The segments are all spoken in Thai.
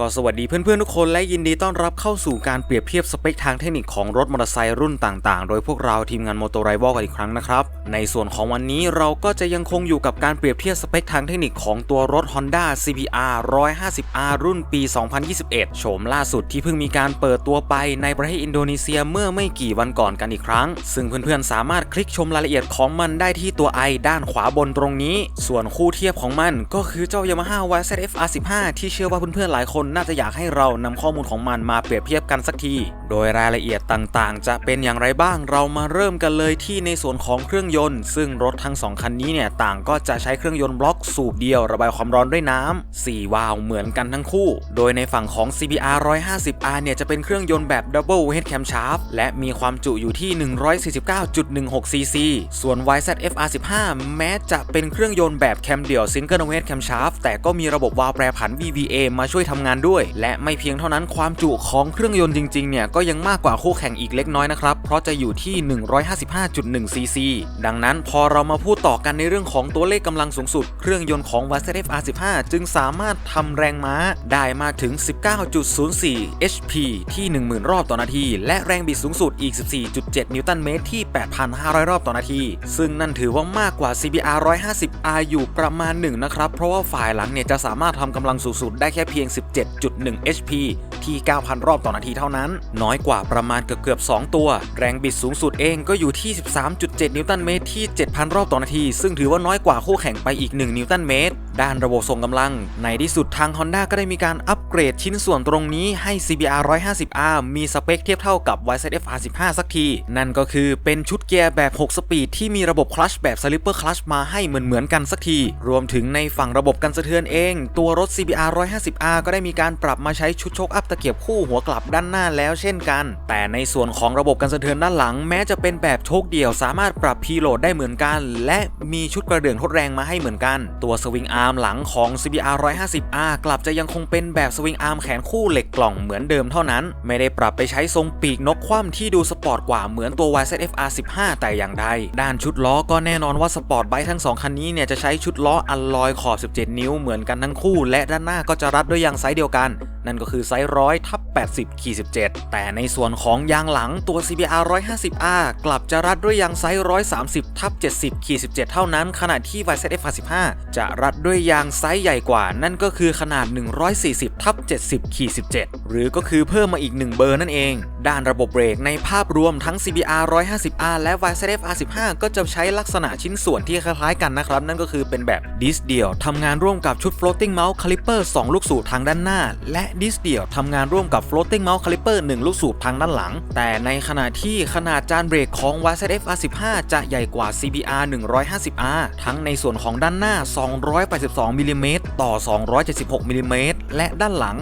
ก็สวัสดีเพื่อนๆทุกคนและยินดีต้อนรับเข้าสู่การเปรียบเทียบสเปคทางเทคนิคของรถมอเตอร์ไซค์รุ่นต่างๆ โดยพวกเราทีมงานโมโตอร์ไรวอลกันอีกครั้งนะครับ ในส่วนของวันนี้เราก็จะยังคงอยู่กับการเปรียบเทียบสเปคทางเทคนิคของตัวรถ Honda CBR 150R รุ่นปี 2021 โฉมล่าสุดที่เพิ่งมีการเปิดตัวไปในประเทศอินโดนีเซียเมื่อไม่กี่วันก่อนกันอีกครั้ง ซึ่งเพื่อนๆสามารถคลิกชมรายละเอียดของมันได้ที่ตัว i ด้านขวาบนตรงนี้ ส่วนคู่เทียบของมันก็คือเจ้า Yamaha YZF R15 ที่เชื่อว่าเพื่อนๆหลายคนน่าจะอยากให้เรานำข้อมูลของมันมาเปรียบเทียบกันสักที โดยรายละเอียดต่างๆ จะเป็นอย่างไรบ้าง เรามาเริ่มกันเลยที่ในส่วนของเครื่องยนต์ ซึ่งรถทั้ง 2 คันนี้เนี่ยต่างก็จะใช้เครื่องยนต์บล็อกสูบเดียวระบายความร้อนด้วยน้ำ4วาล์วเหมือนกันทั้งคู่ โดยในฝั่งของ CBR 150R เนี่ยจะเป็นเครื่องยนต์แบบ Double Head Camshaft และมีความจุอยู่ที่ 149.16 cc ส่วน YZF R15 แม้จะเป็นเครื่องยนต์แบบแคมเดี่ยว Single Head Camshaft แต่ก็มีระบบวาล์วแปรผัน VVA มาช่วยทำงานด้วย และไม่เพียงเท่านั้นความจุของเครื่องยนต์จริงๆเนี่ยก็ยังมากกว่าคู่แข่งอีกเล็กน้อยนะครับ เพราะจะอยู่ที่ 155.1 cc ดังนั้นพอเรามาพูดต่อกันในเรื่องของตัวเลขกำลังสูงสุด เครื่องยนต์ของ YZF R15 จึงสามารถทำแรงม้าได้มาถึง 19.04 HP ที่ 10,000 รอบต่อนาที และแรงบิดสูงสุดอีก 14.7 นิวตันเมตรที่ 8,500 รอบต่อนาที ซึ่งนั่นถือว่ามากกว่า CBR 150R อยู่ประมาณหนึ่งนะครับ เพราะว่าฝ่ายหลังเนี่ยจะสามารถทำกำลังสูงสุดได้แค่เพียง 17.1 HP ที่ 9,000 รอบต่อนาทีเท่านั้น น้อยกว่าประมาณเกือบๆ2ตัวแรงบิดสูงสุดเองก็อยู่ที่ 13.7 นิวตันเมตรที่ 7,000 รอบต่อนาที ซึ่งถือว่าน้อยกว่าคู่แข่งไปอีก 1 นิวตันเมตร ด้านระบบส่งกำลัง ในที่สุดทาง Honda ก็ได้มีการอัปเกรดชิ้นส่วนตรงนี้ให้ CBR 150R มีสเปคเทียบเท่ากับ YZF R15 สักที นั่นก็คือเป็นชุดเกียร์แบบ 6 สปีดที่มีระบบคลัชแบบ Slipper Clutch มาให้เหมือนๆกันสักที รวมถึงในฝั่งระบบกันสะเทือนเอง ตัวรถ CBR 150R ก็ได้มีการปรับมาใช้ชุดโชคอัพตะเกียบคู่หัวกลับด้านหน้าแล้วเช่นกัน แต่ในส่วนของระบบกันสะเทือนด้านหลัง แม้จะเป็นแบบโชคเดี่ยวสามารถปรับพีโหลดได้เหมือนกัน และมีชุดกระเดื่องทดแรงมาให้เหมือนกัน ตัวสวิงอาร์มหลังของ CBR 150R กลับจะยังคงเป็นแบบสวิงอาร์มแขนคู่เหล็กกล่องเหมือนเดิมเท่านั้น ไม่ได้ปรับไปใช้ทรงปีกนกคว่ำที่ดูสปอร์ตกว่าเหมือนตัว YZF R15 แต่อย่างใด ด้านชุดล้อก็แน่นอนว่าสปอร์ตไบค์ทั้งสองคันนี้เนี่ยจะใช้ชุดล้ออัลลอยขอบ 17 นิ้วเหมือนกันทั้งคู่ และด้านหน้าก็จะรัดด้วยยางไซส์เดียวกัน นั่นก็คือไซส์ร้อยทับ80ขีด17 แต่ในส่วนของยางหลังตัว CBR 150R กลับจะรัดด้วยยางไซส์130ทับ70ขีด17 เท่านั้น ขณะที่ YZF R15 จะรัดด้วยยางไซส์ใหญ่กว่า นั่นก็คือขนาด 140ทับ70ขี17 หรือก็คือเพิ่มมาอีก 1 เบอร์นั่นเอง ด้านระบบเบรกในภาพรวมทั้ง CBR 150R และ YZF R15 ก็จะใช้ลักษณะชิ้นส่วนที่คล้ายๆกันนะครับ นั่นก็คือเป็นแบบดิสเดียวทำงานร่วมกับชุด floating mount caliper 2 ลูกสูบทางด้านหน้า และดิสเดียวทำงานร่วมกับ floating mount caliper 1 ลูกสูบทางด้านหลัง แต่ในขณะที่ขนาดจานเบรกของ YZF R15 จะใหญ่กว่า CBR 150R ทั้งในส่วนของด้านหน้า 2 8 282มิลลิเมตรต่อ 276มิลลิเมตรและด้านหลัง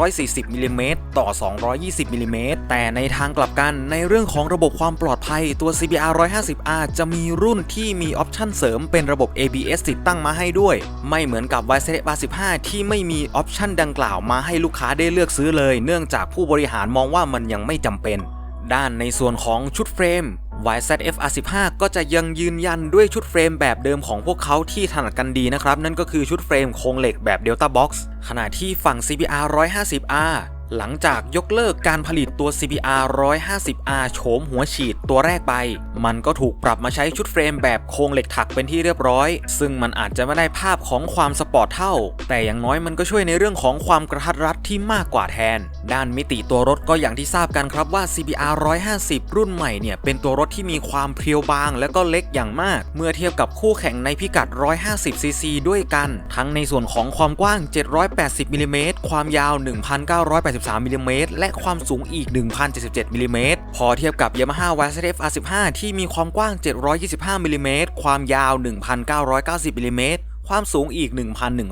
240มิลลิเมตรต่อ 220มิลลิเมตรแต่ในทางกลับกันในเรื่องของระบบความปลอดภัยตัว CBR 150R จะมีรุ่นที่มีออปชั่นเสริมเป็นระบบ ABS ติดตั้งมาให้ด้วย ไม่เหมือนกับ y z r 15ที่ไม่มีออปชั่นดังกล่าวมาให้ลูกค้าได้เลือกซื้อเลย เนื่องจากผู้บริหารมองว่ามันยังไม่จำเป็น ด้านในส่วนของชุดเฟรม YZF R15 ก็จะยังยืนยันด้วยชุดเฟรมแบบเดิมของพวกเขาที่ถนัดกันดีนะครับ นั่นก็คือชุดเฟรมโครงเหล็กแบบ Delta Box ขณะที่ฝั่ง CBR 150R หลังจากยกเลิกการผลิตตัว CBR 150R โฉมหัวฉีดตัวแรกไป มันก็ถูกปรับมาใช้ชุดเฟรมแบบโครงเหล็กถักเป็นที่เรียบร้อย ซึ่งมันอาจจะไม่ได้ภาพของความสปอร์ตเท่า แต่อย่างน้อยมันก็ช่วยในเรื่องของความกระทัดรัดที่มากกว่าแทน ด้านมิติตัวรถก็อย่างที่ทราบกันครับว่า CBR 150 รุ่นใหม่เนี่ยเป็นตัวรถที่มีความเพรียวบาง และก็เล็กอย่างมาก เมื่อเทียบกับคู่แข่งในพิกัด 150cc ด้วยกัน ทั้งในส่วนของความกว้าง 780มิลลิเมตรความยาว 1,980 83มิลลิเมตรและความสูงอีก 1,077มิลลิเมตรพอเทียบกับ Yamaha YZF R15 ที่มีความกว้าง 725มิลลิเมตรความยาว 1,990มิลลิเมตรความสูงอีก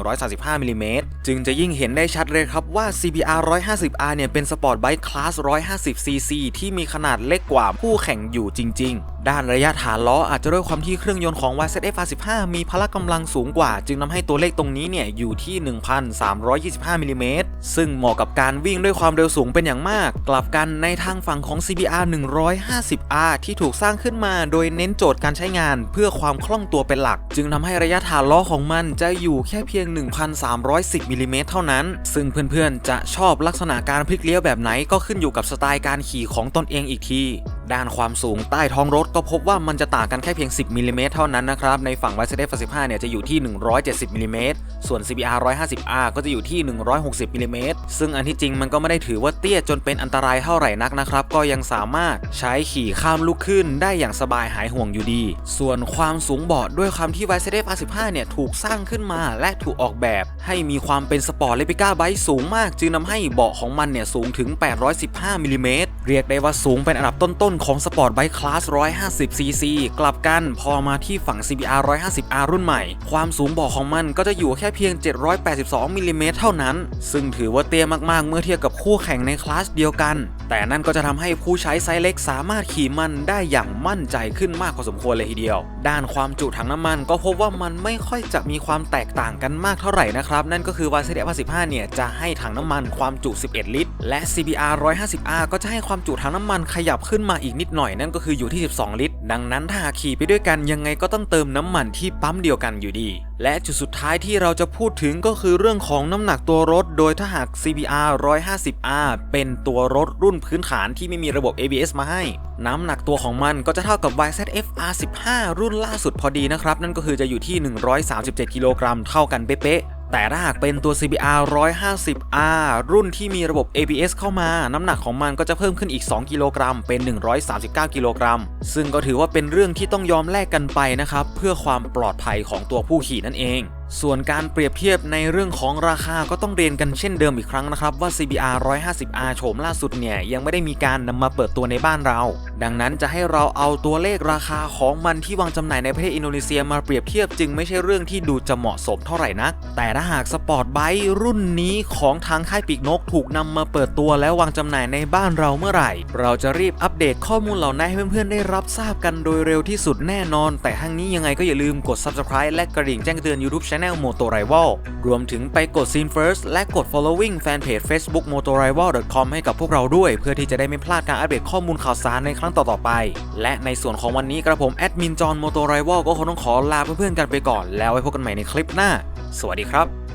1,135มิลลิเมตรจึงจะยิ่งเห็นได้ชัดเลยครับว่า CBR 150R เนี่ยเป็นสปอร์ตไบค์คลาส 150cc ที่มีขนาดเล็กกว่าผู้แข่งอยู่จริง ๆ ด้านระยะฐานล้ออาจจะด้วยความที่เครื่องยนต์ของ YZF R15 มีพละกำลังสูงกว่า จึงทำให้ตัวเลขตรงนี้เนี่ยอยู่ที่ 1,325มิลลิเมตร ซึ่งเหมาะกับการวิ่งด้วยความเร็วสูงเป็นอย่างมาก กลับกันในทางฝั่งของ CBR 150R ที่ถูกสร้างขึ้นมาโดยเน้นโจทย์การใช้งานเพื่อความคล่องตัวเป็นหลัก จึงทำให้ระยะฐานล้อของมันจะอยู่แค่เพียง 1,310มิลลิเมตรเท่านั้น ซึ่งเพื่อนๆจะชอบลักษณะการพลิกเลี้ยวแบบไหนก็ขึ้นอยู่กับสไตล์การขี่ของตนเองอีกที ด้านความสูงใต้ท้องรถก็พบว่ามันจะต่างกันแค่เพียง 10มิลลิเมตรเท่านั้นนะครับ ในฝั่ง Mercedes F15 เนี่ยจะอยู่ที่ 170มิลลิเมตรส่วน CBR 150R ก็จะอยู่ที่ 160มิลลิเมตรซึ่งอันที่จริงมันก็ไม่ได้ถือว่าเตี้ยจนเป็นอันตรายเท่าไหร่นักนะครับ ก็ยังสามารถใช้ขี่ข้ามลูกขึ้นได้อย่างสบายหายห่วงอยู่ดี ส่วนความสูงเบาะด้วยความที่ Mercedes 15เนี่ยถูกสร้างขึ้นมาและถูกออกแบบให้มีความเป็นสปอร์ตเลปิก้าไบค์สูงมาก จึงทำให้เบาะของมันเนี่ยสูงถึง 815มิลิเมตรเรียกได้ว่าสูงเป็นอันดับต้นของสปอร์ตไบค์คลาส 150cc กลับกันพอมาที่ฝั่ง CBR 150R รุ่นใหม่ ความสูงบาะของมันก็จะอยู่แค่เพียง 782มิลลิเมตรเท่านั้น ซึ่งถือว่าเตี้ยมากๆ เมื่อเทียบกับคู่แข่งในคลาสเดียวกัน แต่นั่นก็จะทำให้ผู้ใช้ไซส์เล็กสามารถขี่มันได้อย่างมั่นใจขึ้นมากพอสมควรเลยทีเดียว ด้านความจุถังน้ำมันก็พบว่ามันไม่ค่อยจะมีความแตกต่างกันมากเท่าไหร่นะครับ นั่นก็คือ Mercedes R15 เนี่ยจะให้ถังน้ำมันความจุ 11 ลิตร และ CBR 150R ก็จะให้ความจุถังน้ำมันขยับขึ้นมาอีกีกนิดหน่อยนั่นก็คืออยู่ที่ 12 ลิตร ดังนั้นถ้าขี่ไปด้วยกันยังไงก็ต้องเติมน้ำมันที่ปั๊มเดียวกันอยู่ดี และจุดสุดท้ายที่เราจะพูดถึงก็คือเรื่องของน้ำหนักตัวรถ โดยถ้าหาก CBR 150R เป็นตัวรถรุ่นพื้นฐานที่ไม่มีระบบ ABS มาให้ น้ำหนักตัวของมันก็จะเท่ากับ YZF R15 รุ่นล่าสุดพอดีนะครับ นั่นก็คือจะอยู่ที่ 137 กิโลกรัมเท่ากันเป๊ะ แต่ถ้าหากเป็นตัว CBR 150R รุ่นที่มีระบบ ABS เข้ามา น้ำหนักของมันก็จะเพิ่มขึ้นอีก 2 กิโลกรัม เป็น 139 กิโลกรัม ซึ่งก็ถือว่าเป็นเรื่องที่ต้องยอมแลกกันไปนะครับ เพื่อความปลอดภัยของตัวผู้ขี่นั่นเองส่วนการเปรียบเทียบในเรื่องของราคาก็ต้องเรียนกันเช่นเดิมอีกครั้งนะครับว่า CBR 150R โฉมล่าสุดเนี่ยยังไม่ได้มีการนำมาเปิดตัวในบ้านเรา ดังนั้นจะให้เราเอาตัวเลขราคาของมันที่วางจำหน่ายในประเทศอินโดนีเซียมาเปรียบเทียบจึงไม่ใช่เรื่องที่ดูจะเหมาะสมเท่าไหร่นัก แต่ถ้าหากสปอร์ตไบค์รุ่นนี้ของทางค่ายปีกนกถูกนำมาเปิดตัวและววางจำหน่ายในบ้านเราเมื่อไหร่ เราจะรีบอัปเดตข้อมูลเหล่านั้นให้เพื่อนๆได้รับทราบกันโดยเร็วที่สุดแน่นอน แต่ทั้งนี้ยังไงก็อย่าลืมกด subscribe และกระดิ่งแจ้งเตือน YouTube Channel Moto Rival รวมถึงไปกด Scene First และกด following แฟนเพจ Facebook motorival.com ให้กับพวกเราด้วย เพื่อที่จะได้ไม่พลาดการอัปเดตข้อมูลข่าวสารในครั้งต่อๆไป และในส่วนของวันนี้กระผมแอดมินจอห์นโมโตไรวอลก็คงต้องขอลาเพื่อนๆกันไปก่อน แล้วไว้พบกันใหม่ในคลิปหน้า สวัสดีครับ